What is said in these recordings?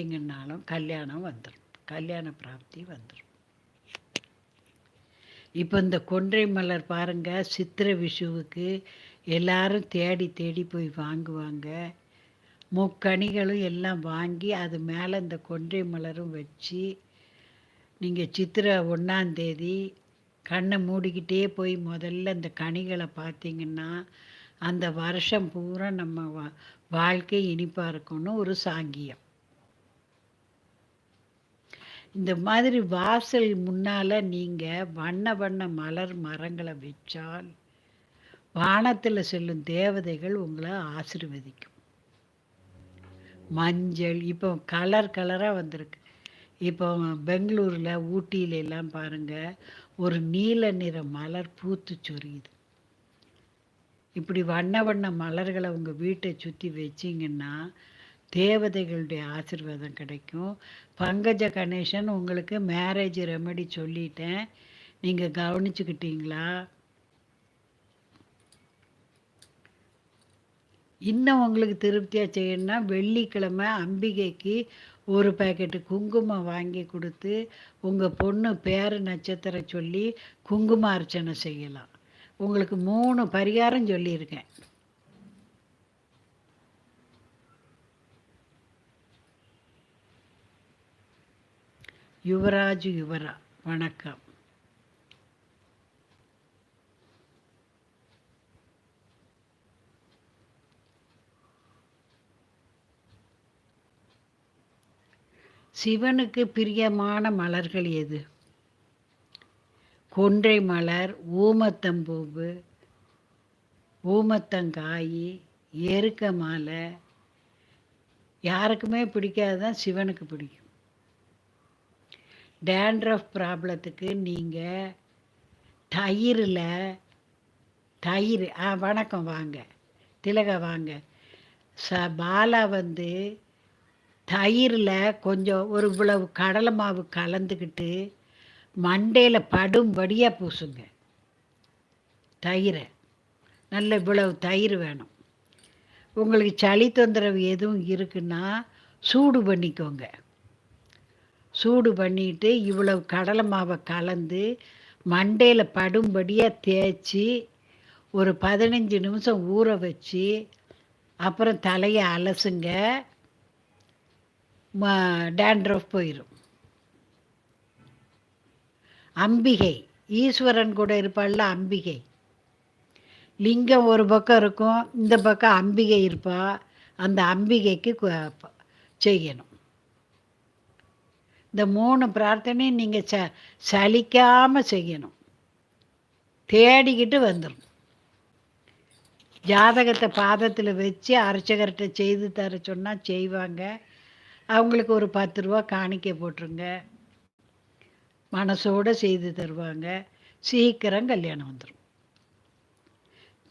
எங்கன்னாலும் கல்யாணம் வந்துடும் கல்யாண பிராப்தி வந்துடும் இப்போ இந்த கொன்றை மலர் பாருங்க சித்திரை விஷுவுக்கு எல்லாரும் தேடி தேடி போய் வாங்குவாங்க. முக்கணிகளும் எல்லாம் வாங்கி அது மேலே இந்த கொன்றை மலரும் வச்சு நீங்கள் சித்திரை ஒன்றாந்தேதி கண்ணை மூடிக்கிட்டே போய் முதல்ல இந்த கனிகளை பார்த்தீங்கன்னா அந்த வருஷம் பூரா நம்ம வா வாழ்க்கை இனிப்பாக இருக்கணும் ஒரு சாங்கியம். இந்த மாதிரி வாசல் முன்னால் நீங்கள் வண்ண வண்ண மலர் மரங்களை வச்சால் வானத்தில் செல்லும் தேவதைகள் உங்களை ஆசிர்வதிக்கும். மஞ்சள் இப்போ கலர் கலராக வந்திருக்கு. இப்போ பெங்களூரில் ஊட்டியில எல்லாம் பாருங்கள் ஒரு நீல நிற மலர் பூத்து சொரியுது. இப்படி வண்ண வண்ண மலர்களை உங்கள் வீட்டை சுற்றி வச்சிங்கன்னா தேவதைகளுடைய ஆசிர்வாதம் கிடைக்கும். பங்கஜ கணேசன் உங்களுக்கு மேரேஜ் ரெமெடி சொல்லிட்டேன். நீங்கள் கவனிச்சுக்கிட்டீங்களா? இன்னும் உங்களுக்கு திருப்தியாக செய்யணும்னா வெள்ளிக்கிழமை அம்பிகைக்கு ஒரு பேக்கெட்டு குங்குமம் வாங்கி கொடுத்து உங்கள் பொண்ணு பேர் நட்சத்திரம் சொல்லி குங்கும அர்ச்சனை செய்யலாம். உங்களுக்கு மூணு பரிகாரம் சொல்லியிருக்கேன். யுவராஜ் யுவரா வணக்கம். சிவனுக்கு பிரியமான மலர்கள் எது? கொன்றை மலர் ஊமத்தம்பூவு ஊமத்தங்காய் எருக்க மாலை யாருக்குமே பிடிக்காதான் சிவனுக்கு பிடிக்கும். டேண்ட்ரஃப் ப்ராப்ளத்துக்கு நீங்கள் தயிரில் தயிர் ஆ வணக்கம் வாங்க. திலக வாங்க. ச பாலா வந்து தயிரில் கொஞ்சம் ஒரு இவ்வளவு கடலை மாவு கலந்துக்கிட்டு மண்டையில் படும்படியாக பூசுங்க. தயிரை. நல்ல இவ்வளவு தயிர் வேணும். உங்களுக்கு சளி தொந்தரவு எதுவும் இருக்குன்னா சூடு பண்ணிக்கோங்க. சூடு பண்ணிட்டு இவ்வளவு கடலை மாவை கலந்து மண்டையில் படும்படியாக தேய்ச்சி ஒரு பதினஞ்சு நிமிஷம் ஊற வச்சு அப்புறம் தலையை அலசுங்க. டேண்ட்ரஃப் போயிடும் அம்பிகை. ஈஸ்வரன் கூட இருப்பாள்ல அம்பிகை. லிங்கம் ஒரு பக்கம் இருக்கும் இந்த பக்கம் அம்பிகை இருப்பா. அந்த அம்பிகைக்கு செய்யணும். இந்த மூணு பிரார்த்தனையும் நீங்கள் ச சலிக்காமல் செய்யணும். தேடிக்கிட்டு வந்துடும் ஜாதகத்தை பாதத்தில் வச்சு அர்ச்சகர்கிட்ட செய்து தர சொன்னால் செய்வாங்க. அவங்களுக்கு ஒரு பத்து ரூபா காணிக்கை போட்டுருங்க. மனசோடு செய்து தருவாங்க. சீக்கிரம் கல்யாணம் வந்துடும்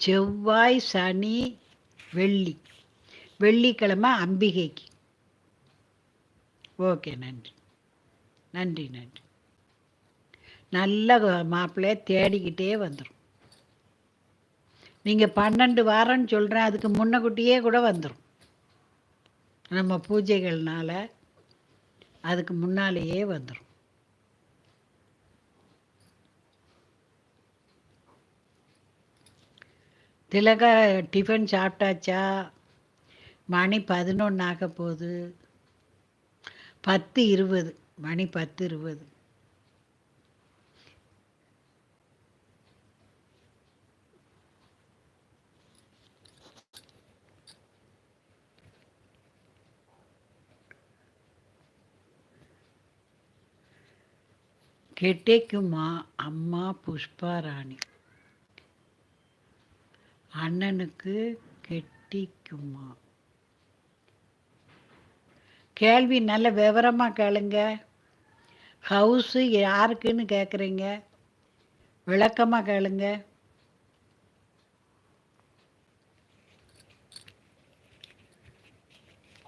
செவ்வாய் சனி வெள்ளி. வெள்ளிக்கிழமை அம்பிகைக்கு. ஓகே நன்றி. நன்றி நன்றி. நல்ல மாப்பிள்ளைய தேடிக்கிட்டே வந்துடும் நீங்கள் பன்னெண்டு வாரம்னு சொல்கிறேன் அதுக்கு முன்னக்கூட்டியே கூட வந்துடும் நம்ம பூஜைகள்னால அதுக்கு முன்னாலேயே வந்துடும் திலக டிஃபன் சாப்பிட்டாச்சா? மணி பதினொன்று ஆக போகுது. பத்து இருபது. மணி பத்து இருபது கெட்டைக்குமா அம்மா புஷ்பா ராணி. அண்ணனுக்கு கெட்டிக்குமா கேள்வி நல்ல விவரமாக கேளுங்க. ஹவுஸு யாருக்குன்னு கேட்குறீங்க விளக்கமாக கேளுங்க.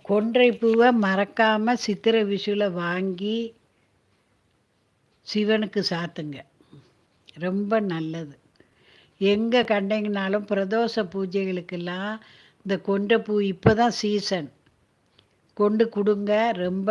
கொன்றை பூவை மறக்காமல் சித்திரை விஷுவில் வாங்கி சிவனுக்கு சாத்துங்க. ரொம்ப நல்லது. எங்கே கண்டீங்கனாலும் பிரதோஷ பூஜைகளுக்கெல்லாம் இந்த கொண்ட பூ இப்போ தான் சீசன் கொண்டு கொடுங்க. ரொம்ப